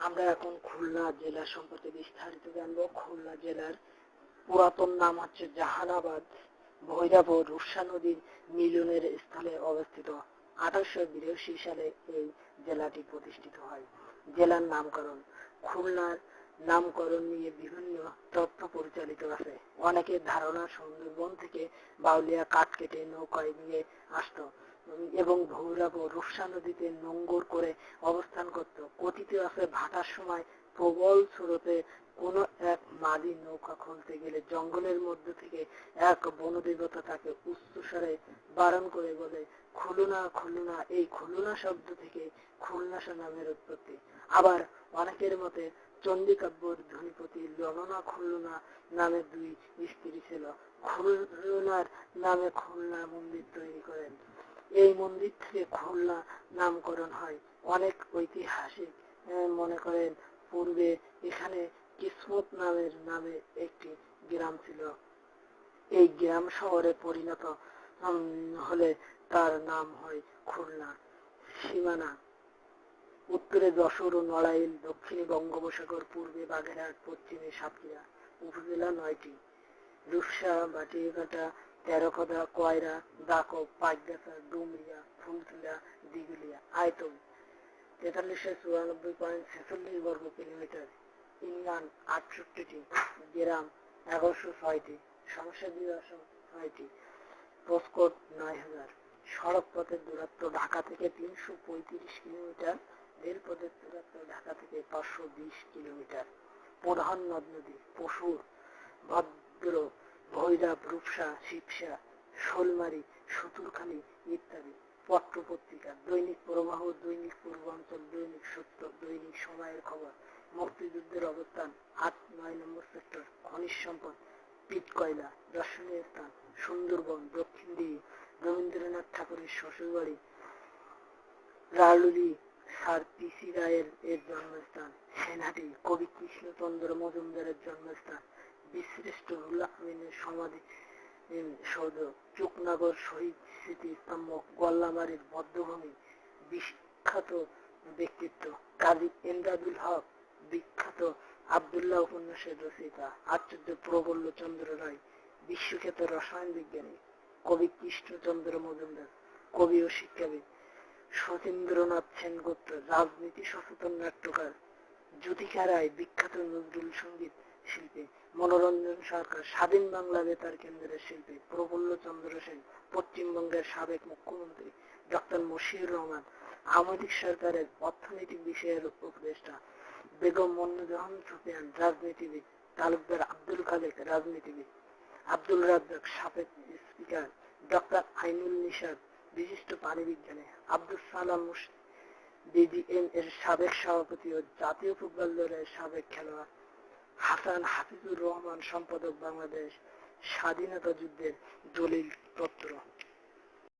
আমরা এখন খুলনা জেলা সম্পর্কে বিস্তারিত জানব। খুলনা জেলার পুরাতন নাম হচ্ছে জাহানাবাদ। ভৈরব ও রূপসা নদীর মিলনের স্থলে অবস্থিত আঠারোশো বিরাশি সালে এই জেলাটি প্রতিষ্ঠিত হয়। জেলার নামকরণ, খুলনার নামকরণ নিয়ে বিভিন্ন তথ্য পরিচালিত আছে। অনেকের ধারণা সুন্দরবন থেকে বাউলিয়া কাঠ কেটে নৌকায় নিয়ে আসতো। এবং ভৈরব ও রূপসা নদীতে নোঙ্গর করে অবস্থান করত। কথিত আছে, ভাটার সময় প্রবল স্রোতে কোন এক মাদি নৌকা খুলতে গেলে জঙ্গলের মধ্য থেকে এক বনদেবতা তাকে উচ্চস্বরে বারণ করে বলে, খুলনা খুলনা। এই খুলনা শব্দ থেকে খুলনাসা নামের উৎপত্তি। আবার অনেকের মতে চন্ডিকাব্যর ধনীপতি ললনা খুলনা নামে দুই স্ত্রী ছিল। খুলনার নামে খুলনা মন্দির তৈরি করেন। এই মন্দির থেকে খুলনা নামকরণ হয়। অনেক ঐতিহাসিক মনে করেন পূর্বে এখানে কিসমত নামের, নামে একটি গ্রাম ছিল। এই গ্রাম শহরে পরিণত হলে তার নাম হয় খুলনা। সীমানা, উত্তরে যশোর ও নড়াইল, দক্ষিণে বঙ্গোপসাগর, পূর্বে বাগেরহাট, পশ্চিমে সাতক্ষীরা। উপজেলা নয়টি, রূপসা বাটিঘাটা তেরোখদা, কয়রা দাকব পাইকগাছা ডুমরিয়া ফুলতুলা দিগুলিয়া আয়তন তেতাল্লিশশো চুরানব্বই পয়েন্ট ছেচল্লিশ বর্গ কিলোমিটার। ইংল্যান্ড আটষট্টিটি। গ্রাম এগারোশো ছয়টি। সংসদীয় আসন ছয়টি। পোস্টকোড নয় হাজার। সড়ক পথের দূরত্ব ঢাকা থেকে তিনশো পঁয়ত্রিশ কিলোমিটার। রেলপথের দূরত্ব ঢাকা থেকে পাঁচশো বিশ কিলোমিটার। প্রধান নদ নদী, পশুর ভদ্র ভৈরব, রূপসা, শিবসা, শোলমারি সুতুরখানি ইত্যাদি। পত্র পত্রিকা দৈনিক প্রবাহ, দৈনিক পূর্বাঞ্চল, দৈনিক সত্য, দৈনিক সময়ের খবর, মুক্তিযুদ্ধের অবস্থান, আট, নয় নম্বর সেক্টর, খনিজ সম্পদ, পিট কয়লা, দর্শনীয় স্থান, সুন্দরবন, দক্ষিণ দিকে রবীন্দ্রনাথ ঠাকুরের শ্বশুরবাড়ি রালুলি স্যার পিসি রায়ের এর জন্মস্থান সেনাটি কবি কৃষ্ণচন্দ্র মজুমদারের জন্মস্থান বিশ্রেষ্ঠ রুল সমাধি সৌধ চুকনগর শহীদ স্মৃতি স্তম্ভ, গল্লামারির বদ্ধভূমি, বিখ্যাত ব্যক্তিত্ব কাজী এমদাদুল হক, বিখ্যাত আবদুল্লাহ উপন্যাসের রচয়িতা আচার্য প্রবল্ল চন্দ্র রায়, বিশ্বখ্যাত রসায়ন বিজ্ঞানী, কবি কৃষ্ণচন্দ্র মজুমদার, কবি ও শিক্ষাবিদ সতীন্দ্রনাথ সেনগুপ্ত, রাজনীতি সচেতন নাট্যকার, জ্যোতিকা রায়, বিখ্যাত নজরুল সংগীত শিল্পী। মনোরঞ্জন সরকার, স্বাধীন বাংলা বেতার কেন্দ্রের শিল্পী, প্রফুল্ল চন্দ্র সেন, পশ্চিমবঙ্গের সাবেক মুখ্যমন্ত্রী, ডক্টর মশিউর রহমান আওয়ামী সরকারের অর্থনৈতিক বিষয়ের উপদেষ্টা, বেগম মন্নুজাহান সুফিয়ান, রাজনীতিবিদ, তালুকদার আব্দুল খালেক, রাজনীতিবিদ, আব্দুল রাজ্জাক, সাবেক স্পিকার, ডক্টর আইনুল নিশাদ, বিশিষ্ট পানি বিজ্ঞানী আব্দুল সালাম বিজিএম এর সাবেক সভাপতি ও জাতীয় ফুটবল দলের সাবেক খেলোয়াড় হাসান হাফিজুর রহমান সম্পাদক বাংলাদেশ স্বাধীনতা যুদ্ধের দলিল পত্র